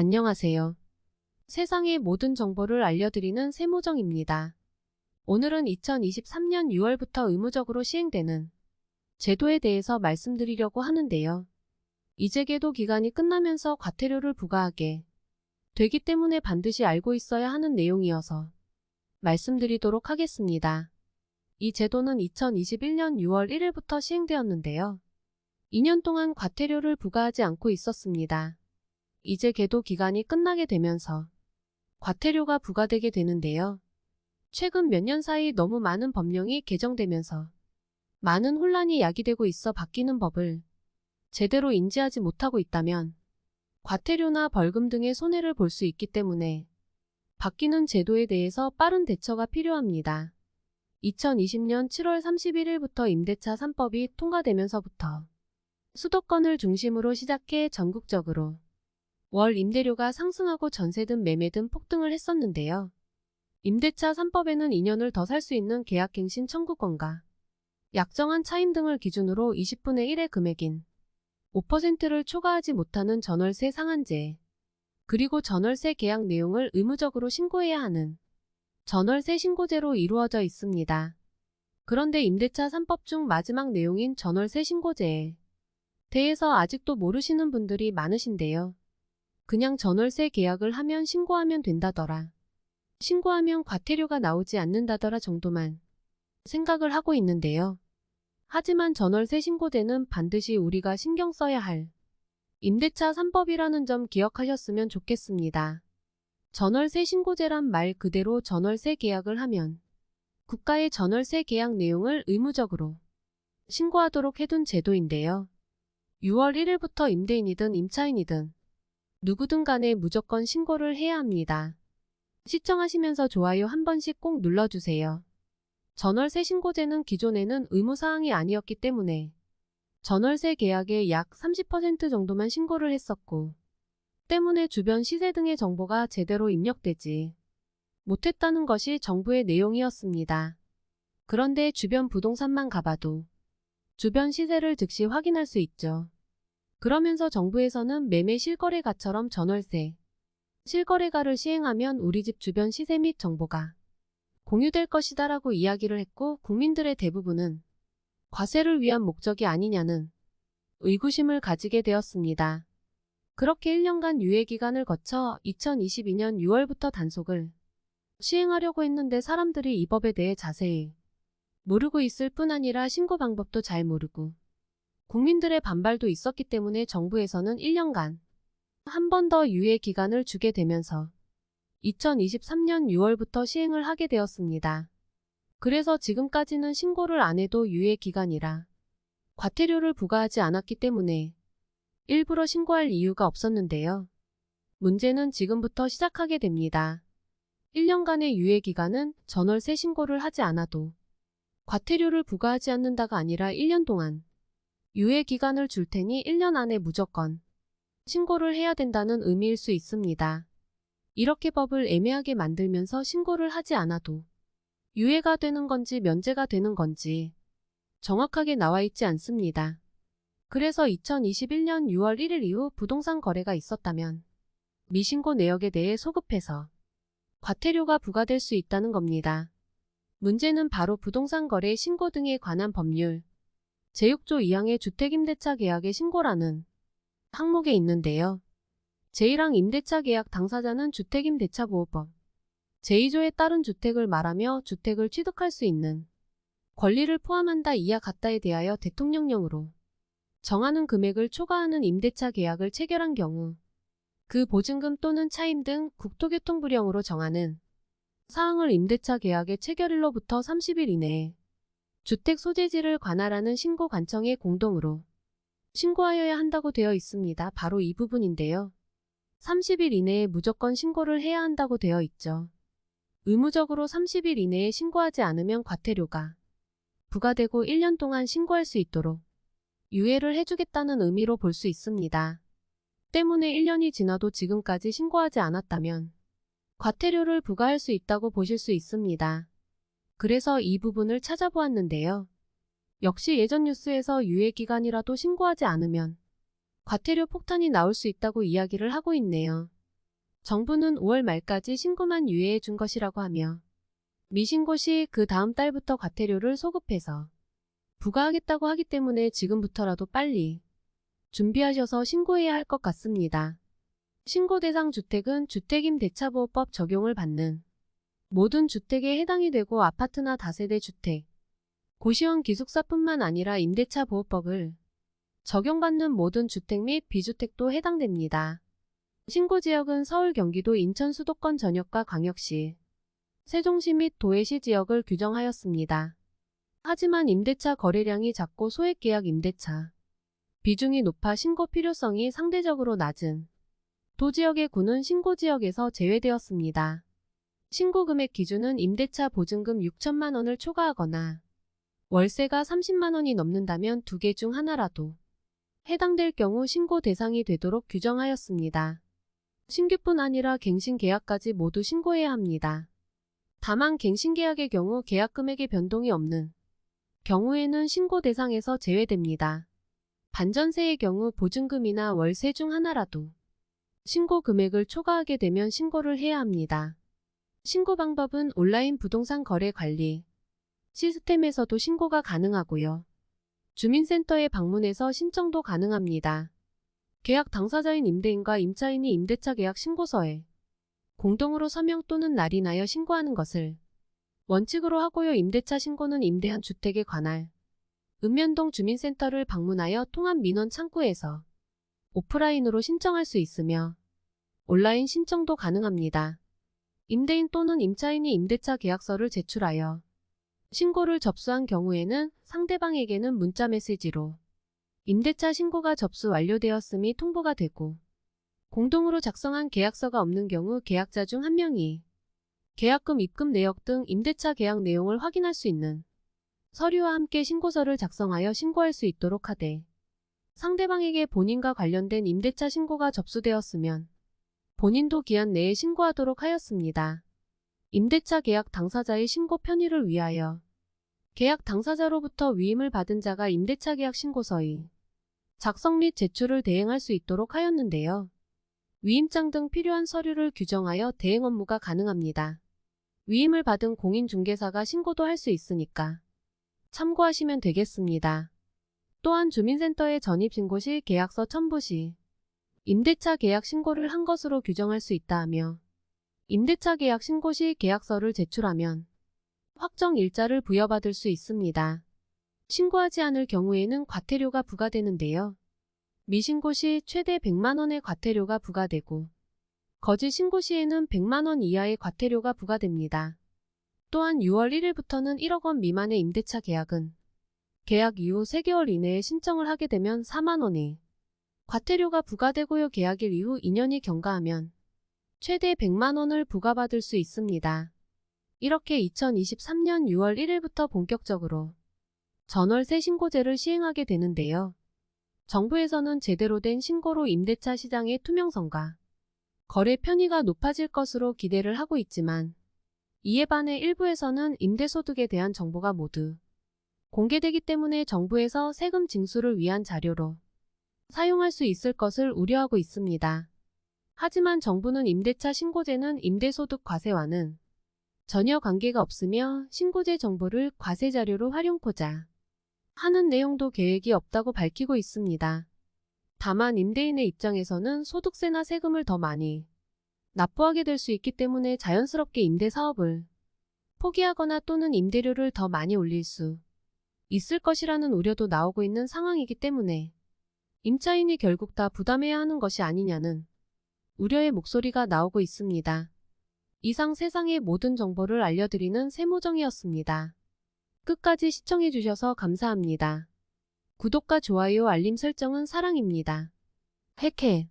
안녕하세요. 세상의 모든 정보를 알려드리는 세무정입니다. 오늘은 2023년 6월부터 의무적으로 시행되는 제도에 대해서 말씀드리려고 하는데요. 이제 계도 기간이 끝나면서 과태료를 부과하게 되기 때문에 반드시 알고 있어야 하는 내용이어서 말씀드리도록 하겠습니다. 이 제도는 2021년 6월 1일부터 시행되었는데요. 2년 동안 과태료를 부과하지 않고 있었습니다. 이제 계도 기간이 끝나게 되면서 과태료가 부과되게 되는데요. 최근 몇 년 사이 너무 많은 법령이 개정되면서 많은 혼란이 야기되고 있어 바뀌는 법을 제대로 인지하지 못하고 있다면 과태료나 벌금 등의 손해를 볼 수 있기 때문에 바뀌는 제도에 대해서 빠른 대처가 필요합니다. 2020년 7월 31일부터 임대차 3법이 통과되면서부터 수도권을 중심으로 시작해 전국적으로 월 임대료가 상승하고 전세 등 매매 등 폭등을 했었는데요. 임대차 3법에는 2년을 더 살 수 있는 계약갱신 청구권과 약정한 차임 등을 기준으로 20분의 1의 금액인 5%를 초과하지 못하는 전월세 상한제, 그리고 전월세 계약 내용을 의무적으로 신고해야 하는 전월세 신고제로 이루어져 있습니다. 그런데 임대차 3법 중 마지막 내용인 전월세 신고제에 대해서 아직도 모르시는 분들이 많으신데요. 그냥 전월세 계약을 하면 신고하면 된다더라. 신고하면 과태료가 나오지 않는다더라 정도만 생각을 하고 있는데요. 하지만 전월세 신고제는 반드시 우리가 신경 써야 할 임대차 3법이라는 점 기억하셨으면 좋겠습니다. 전월세 신고제란 말 그대로 전월세 계약을 하면 국가의 전월세 계약 내용을 의무적으로 신고하도록 해둔 제도인데요. 6월 1일부터 임대인이든 임차인이든 누구든 간에 무조건 신고를 해야 합니다. 시청하시면서 좋아요 한 번씩 꼭 눌러주세요. 전월세 신고제는 기존에는 의무사항이 아니었기 때문에 전월세 계약의 약 30% 정도만 신고를 했었고 때문에 주변 시세 등의 정보가 제대로 입력되지 못했다는 것이 정부의 내용이었습니다. 그런데 주변 부동산만 가봐도 주변 시세를 즉시 확인할 수 있죠. 그러면서 정부에서는 매매 실거래가처럼 전월세, 실거래가를 시행하면 우리 집 주변 시세 및 정보가 공유될 것이다 라고 이야기를 했고 국민들의 대부분은 과세를 위한 목적이 아니냐는 의구심을 가지게 되었습니다. 그렇게 1년간 유예기간을 거쳐 2022년 6월부터 단속을 시행하려고 했는데 사람들이 이 법에 대해 자세히 모르고 있을 뿐 아니라 신고 방법도 잘 모르고 국민들의 반발도 있었기 때문에 정부에서는 1년간 한 번 더 유예 기간을 주게 되면서 2023년 6월부터 시행을 하게 되었습니다. 그래서 지금까지는 신고를 안 해도 유예 기간이라 과태료를 부과하지 않았기 때문에 일부러 신고할 이유가 없었는데요. 문제는 지금부터 시작하게 됩니다. 1년간의 유예 기간은 전월세 신고를 하지 않아도 과태료를 부과하지 않는다가 아니라 1년 동안 유예 기간을 줄 테니 1년 안에 무조건 신고를 해야 된다는 의미일 수 있습니다. 이렇게 법을 애매하게 만들면서 신고를 하지 않아도 유예가 되는 건지 면제가 되는 건지 정확하게 나와 있지 않습니다. 그래서 2021년 6월 1일 이후 부동산 거래가 있었다면 미신고 내역에 대해 소급해서 과태료가 부과될 수 있다는 겁니다. 문제는 바로 부동산 거래 신고 등에 관한 법률 제6조 2항의 주택임대차 계약의 신고라는 항목에 있는데요. 제1항 임대차 계약 당사자는 주택임대차보호법 제2조에 따른 주택을 말하며 주택을 취득할 수 있는 권리를 포함한다 이하 같다에 대하여 대통령령으로 정하는 금액을 초과하는 임대차 계약을 체결한 경우 그 보증금 또는 차임 등 국토교통부령으로 정하는 사항을 임대차 계약의 체결일로부터 30일 이내에 주택 소재지를 관할하는 신고 관청에 공동으로 신고하여야 한다고 되어 있습니다. 바로 이 부분인데요. 30일 이내에 무조건 신고를 해야 한다고 되어 있죠. 의무적으로 30일 이내에 신고하지 않으면 과태료가 부과되고 1년 동안 신고할 수 있도록 유예를 해주겠다는 의미로 볼 수 있습니다. 때문에 1년이 지나도 지금까지 신고하지 않았다면 과태료를 부과할 수 있다고 보실 수 있습니다. 그래서 이 부분을 찾아보았는데요. 역시 예전 뉴스에서 유예기간이라도 신고하지 않으면 과태료 폭탄이 나올 수 있다고 이야기를 하고 있네요. 정부는 5월 말까지 신고만 유예해 준 것이라고 하며 미신고 시 그 다음 달부터 과태료를 소급해서 부과하겠다고 하기 때문에 지금부터라도 빨리 준비하셔서 신고해야 할 것 같습니다. 신고 대상 주택은 주택임대차보호법 적용을 받는 모든 주택에 해당이 되고 아파트나 다세대 주택, 고시원 기숙사뿐만 아니라 임대차 보호법을 적용받는 모든 주택 및 비주택도 해당됩니다. 신고 지역은 서울, 경기도, 인천 수도권 전역과 광역시, 세종시 및 도외시 지역을 규정하였습니다. 하지만 임대차 거래량이 작고 소액 계약 임대차 비중이 높아 신고 필요성이 상대적으로 낮은 도지역의 구는 신고 지역에서 제외되었습니다. 신고 금액 기준은 임대차 보증금 6천만 원을 초과하거나 월세가 30만 원이 넘는다면 두 개 중 하나라도 해당될 경우 신고 대상이 되도록 규정하였습니다. 신규뿐 아니라 갱신 계약까지 모두 신고해야 합니다. 다만 갱신 계약의 경우 계약 금액의 변동이 없는 경우에는 신고 대상에서 제외됩니다. 반전세의 경우 보증금이나 월세 중 하나라도 신고 금액을 초과하게 되면 신고를 해야 합니다. 신고 방법은 온라인 부동산 거래 관리 시스템에서도 신고가 가능하고요. 주민센터에 방문해서 신청도 가능합니다. 계약 당사자인 임대인과 임차인이 임대차 계약 신고서에 공동으로 서명 또는 날인하여 신고하는 것을 원칙으로 하고요. 임대차 신고는 임대한 주택에 관할 읍면동 주민센터를 방문하여 통합 민원 창구에서 오프라인으로 신청할 수 있으며 온라인 신청도 가능합니다. 임대인 또는 임차인이 임대차 계약서를 제출하여 신고를 접수한 경우에는 상대방에게는 문자 메시지로 임대차 신고가 접수 완료되었음이 통보가 되고 공동으로 작성한 계약서가 없는 경우 계약자 중 한 명이 계약금 입금 내역 등 임대차 계약 내용을 확인할 수 있는 서류와 함께 신고서를 작성하여 신고할 수 있도록 하되 상대방에게 본인과 관련된 임대차 신고가 접수되었으면 본인도 기한 내에 신고하도록 하였습니다. 임대차 계약 당사자의 신고 편의를 위하여 계약 당사자로부터 위임을 받은 자가 임대차 계약 신고서의 작성 및 제출을 대행할 수 있도록 하였는데요. 위임장 등 필요한 서류를 규정하여 대행 업무가 가능합니다. 위임을 받은 공인중개사가 신고도 할 수 있으니까 참고하시면 되겠습니다. 또한 주민센터에 전입신고 시 계약서 첨부 시 임대차 계약 신고를 한 것으로 규정할 수 있다 하며 임대차 계약 신고 시 계약서를 제출하면 확정 일자를 부여받을 수 있습니다. 신고하지 않을 경우에는 과태료가 부과되는데요. 미신고 시 최대 100만원의 과태료가 부과되고 거짓 신고 시에는 100만원 이하의 과태료가 부과됩니다. 또한 6월 1일부터는 1억 원 미만의 임대차 계약은 계약 이후 3개월 이내에 신청을 하게 되면 4만원이 과태료가 부과되고요. 계약일 이후 2년이 경과하면 최대 100만 원을 부과받을 수 있습니다. 이렇게 2023년 6월 1일부터 본격적으로 전월세 신고제를 시행하게 되는데요. 정부에서는 제대로 된 신고로 임대차 시장의 투명성과 거래 편의가 높아질 것으로 기대를 하고 있지만 이에 반해 일부에서는 임대소득에 대한 정보가 모두 공개되기 때문에 정부에서 세금 징수를 위한 자료로 사용할 수 있을 것을 우려하고 있습니다. 하지만 정부는 임대차 신고제는 임대소득 과세와는 전혀 관계가 없으며 신고제 정보를 과세 자료로 활용코자 하는 내용도 계획이 없다고 밝히고 있습니다. 다만 임대인의 입장에서는 소득세나 세금을 더 많이 납부하게 될 수 있기 때문에 자연스럽게 임대 사업을 포기하거나 또는 임대료를 더 많이 올릴 수 있을 것이라는 우려도 나오고 있는 상황이기 때문에 임차인이 결국 다 부담해야 하는 것이 아니냐는 우려의 목소리가 나오고 있습니다. 이상 세상의 모든 정보를 알려드리는 세모정이었습니다. 끝까지 시청해주셔서 감사합니다. 구독과 좋아요 알림 설정은 사랑입니다. 핵해